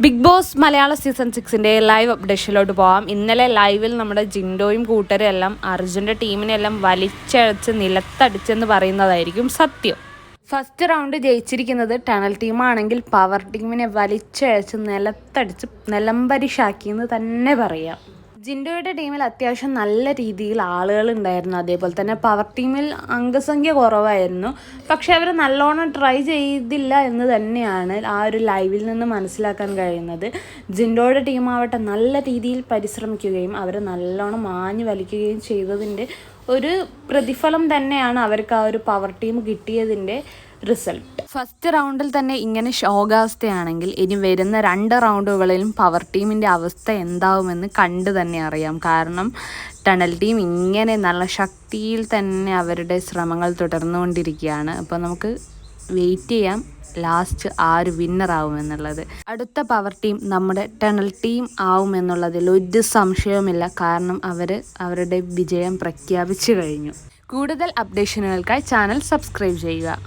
Big boss മലയാള season സിക്സിന്റെ live അപ്ഡേഷനിലോട്ട് പോകാം ഇന്നലെ ലൈവിൽ നമ്മുടെ ജിൻഡോയും കൂട്ടരും എല്ലാം അർജുന്റെ ടീമിനെല്ലാം വലിച്ചഴച്ച് നിലത്തടിച്ചെന്ന് പറയുന്നതായിരിക്കും സത്യം. ഫസ്റ്റ് റൗണ്ട് ജയിച്ചിരിക്കുന്നത് ടണൽ ടീമാണെങ്കിൽ പവർ ടീമിനെ വലിച്ചഴച്ച് നിലത്തടിച്ച് നിലംപരിശാക്കിയെന്ന് തന്നെ പറയാം. ജിൻഡോയുടെ ടീമിൽ അത്യാവശ്യം നല്ല രീതിയിൽ ആളുകൾ ഉണ്ടായിരുന്നു. അതേപോലെ തന്നെ പവർ ടീമിൽ അംഗസംഖ്യ കുറവായിരുന്നു. പക്ഷെ അവർ നല്ലോണം ട്രൈ ചെയ്തില്ല എന്ന് തന്നെയാണ് ആ ഒരു ലൈവിൽ നിന്ന് മനസ്സിലാക്കാൻ കഴിയുന്നത്. ജിൻഡോയുടെ ടീമാവട്ടെ നല്ല രീതിയിൽ പരിശ്രമിക്കുകയും അവർ നല്ലോണം മാഞ്ഞു വലിക്കുകയും ചെയ്തതിന്റെ ഒരു പ്രതിഫലം തന്നെയാണ് അവർക്ക് ആ ഒരു പവർ ടീം കിട്ടിയതിന്റെ റിസൾട്ട് ഫസ്റ്റ് റൗണ്ടിൽ തന്നെ ഇങ്ങനെ ശോകാവസ്ഥയാണെങ്കിൽ ഇനി വരുന്ന രണ്ട് റൗണ്ടുകളിലും പവർ ടീമിന്റെ അവസ്ഥ എന്താവുമെന്ന് കണ്ടു തന്നെ അറിയാം. കാരണം ടണൽ ടീം ഇങ്ങനെ നല്ല ശക്തിയിൽ തന്നെ അവരുടെ ശ്രമങ്ങൾ തുടർന്നുകൊണ്ടിരിക്കുകയാണ്. അപ്പോൾ നമുക്ക് വെയിറ്റ് ചെയ്യാം ലാസ്റ്റ് ആര് വിന്നർ ആവുമെന്നുള്ളത് അടുത്ത പവർ ടീം നമ്മുടെ ടണൽ ടീം ആവുമെന്നുള്ളതിൽ ഒരു സംശയവുമില്ല. കാരണം അവർ അവരുടെ വിജയം പ്രഖ്യാപിച്ചു കഴിഞ്ഞു. കൂടുതൽ അപ്ഡേഷനുകൾക്കായി ചാനൽ സബ്സ്ക്രൈബ് ചെയ്യുക.